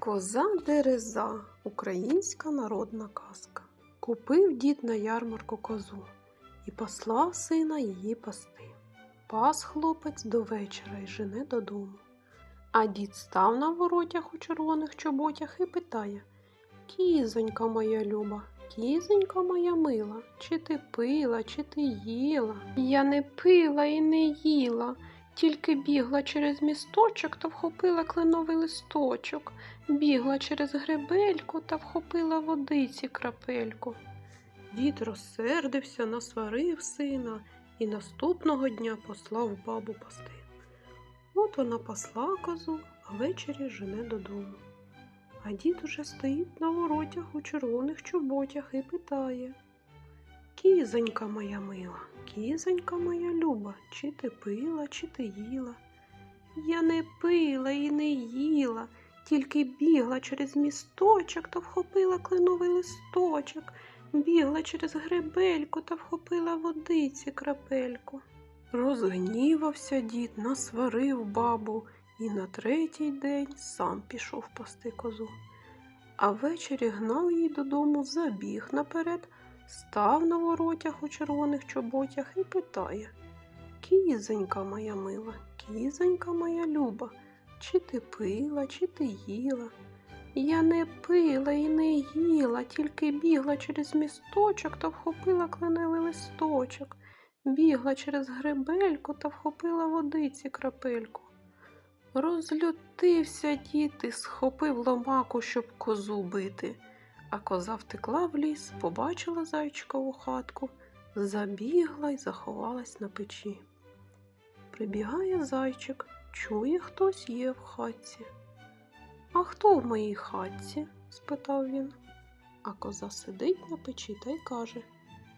Коза дереза українська народна казка. Купив дід на ярмарку козу і послав сина її пасти. Пас хлопець до вечора й жене додому. А дід став на воротях у червоних чоботях і питає Кізонька моя люба, кізонька моя мила, чи ти пила, чи ти їла? Я не пила і не їла, тільки бігла через місточок та вхопила кленовий листочок, бігла через гребельку та вхопила водиці крапельку. Дід розсердився, насварив сина і наступного дня послав бабу пасти. От вона пасла козу, а ввечері жене додому. А дід уже стоїть на воротях у червоних чоботях і питає Кізонька моя мила, кізонька моя люба, чи ти пила, чи ти їла? Я не пила і не їла, тільки бігла через місточок та вхопила кленовий листочок, бігла через гребельку та вхопила водиці крапельку. Розгнівався дід, насварив бабу і на третій день сам пішов пасти козу. А ввечері гнав її додому, забіг наперед, став на воротях у червоних чоботях і питає Кізонька моя мила, кізонька моя люба, чи ти пила, чи ти їла? Я не пила і не їла, тільки бігла через місточок та вхопила кленовий листочок, бігла через гребельку та вхопила водиці крапельку. Розлютився дід і схопив ломаку, щоб козу бити. А коза втекла в ліс, побачила зайчикову хатку, забігла й заховалась на печі. Прибігає зайчик, чує, хтось є в хатці. А хто в моїй хатці? спитав він. А коза сидить на печі та й каже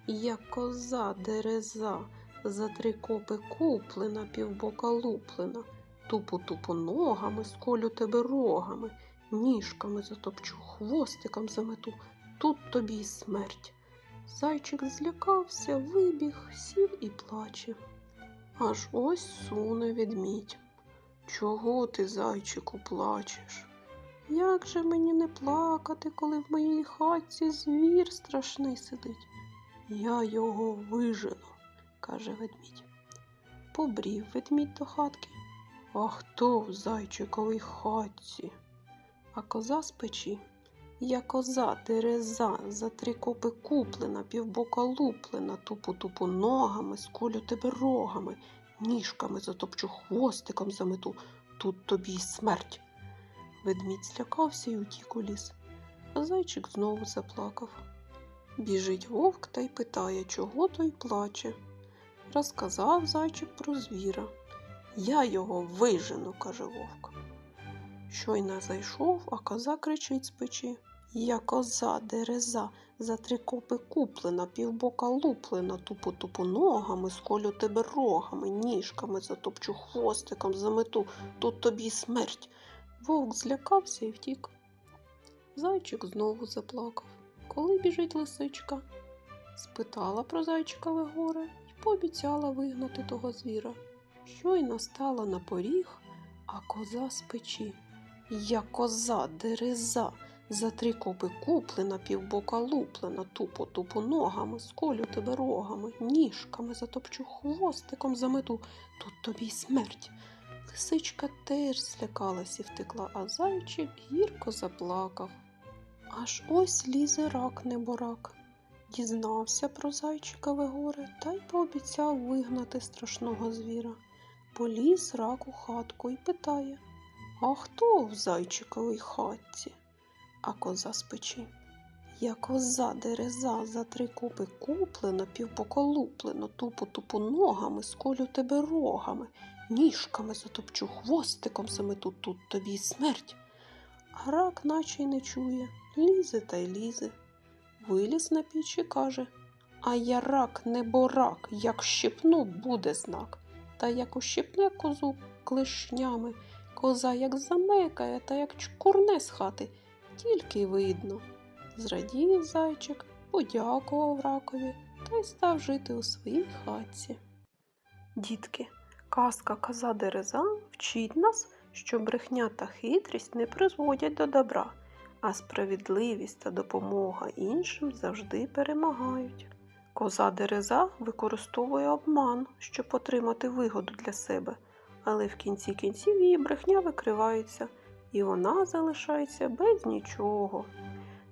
Я коза дереза, за три копи куплена, півбока луплена, тупу-тупу ногами, сколю тебе рогами, ніжками затопчу, хвостиком замету, тут тобі й смерть. Зайчик злякався, вибіг, сів і плаче. Аж ось суне ведмідь. Чого ти, зайчику, плачеш? Як же мені не плакати, коли в моїй хатці звір страшний сидить? Я його вижену, каже ведмідь. Побрів ведмідь до хатки. А хто в зайчиковій хатці? А коза з печі. Я коза дереза, за три копи куплена, півбока луплена, тупу-тупу ногами, сколю тебе рогами, ніжками затопчу хвостиком замету, тут тобі й смерть. Ведмідь злякався й утік у ліс, а зайчик знову заплакав. Біжить вовк та й питає, чого той плаче. Розказав зайчик про звіра. Я його вижену, каже вовк. Щойно зайшов, а коза кричить з печі. Я коза, дереза, за три копи куплена, півбока луплена, тупу-тупу ногами, сколю тебе рогами, ніжками затопчу хвостиком замету, тут тобі смерть. Вовк злякався і втік. Зайчик знову заплакав. Коли біжить лисичка? Спитала про зайчикове горе і пообіцяла вигнати того звіра. Щойно стала на поріг, а коза з печі. Я коза, дереза, за три копи куплена, півбока луплена, тупо тупо ногами, сколю тебе рогами, ніжками затопчу хвостиком замету, тут тобі й смерть. Лисичка теж злякалась і втекла, а зайчик гірко заплакав. Аж ось лізе рак неборак. Дізнався про зайчикове горе та й пообіцяв вигнати страшного звіра. Поліз рак у хатку і питає А хто в зайчиковій хатці? А коза з печі. Я коза дереза, за три копи куплена, півпоколуплена, тупо тупо ногами, сколю тебе рогами, ніжками затопчу, хвостиком замету, тут тут тобі смерть. А рак наче й не чує, лізе та й лізе. Виліз на піч і каже А я рак, не борак, як щепну, буде знак. Та як ущипне козу клешнями, коза як замекає та як чкурне з хати, тільки й видно. Зрадів зайчик, подякував ракові та й став жити у своїй хатці. Дітки, казка коза дереза вчить нас, що брехня та хитрість не призводять до добра, а справедливість та допомога іншим завжди перемагають. Коза Дереза використовує обман, щоб отримати вигоду для себе, але в кінці кінців її брехня викривається, і вона залишається без нічого.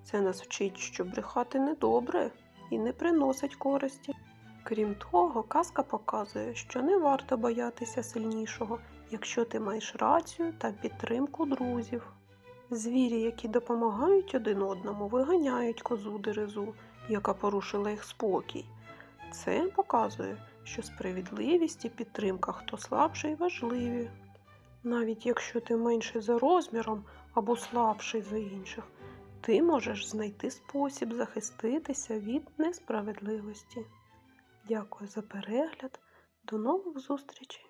Це нас вчить, що брехати недобре і не приносить користі. Крім того, казка показує, що не варто боятися сильнішого, якщо ти маєш рацію та підтримку друзів. Звірі, які допомагають один одному, виганяють козу дерезу, яка порушила їх спокій. Це показує, що справедливість і підтримка хто слабший важливі. Навіть якщо ти менший за розміром або слабший за інших, ти можеш знайти спосіб захиститися від несправедливості. Дякую за перегляд. До нових зустрічей!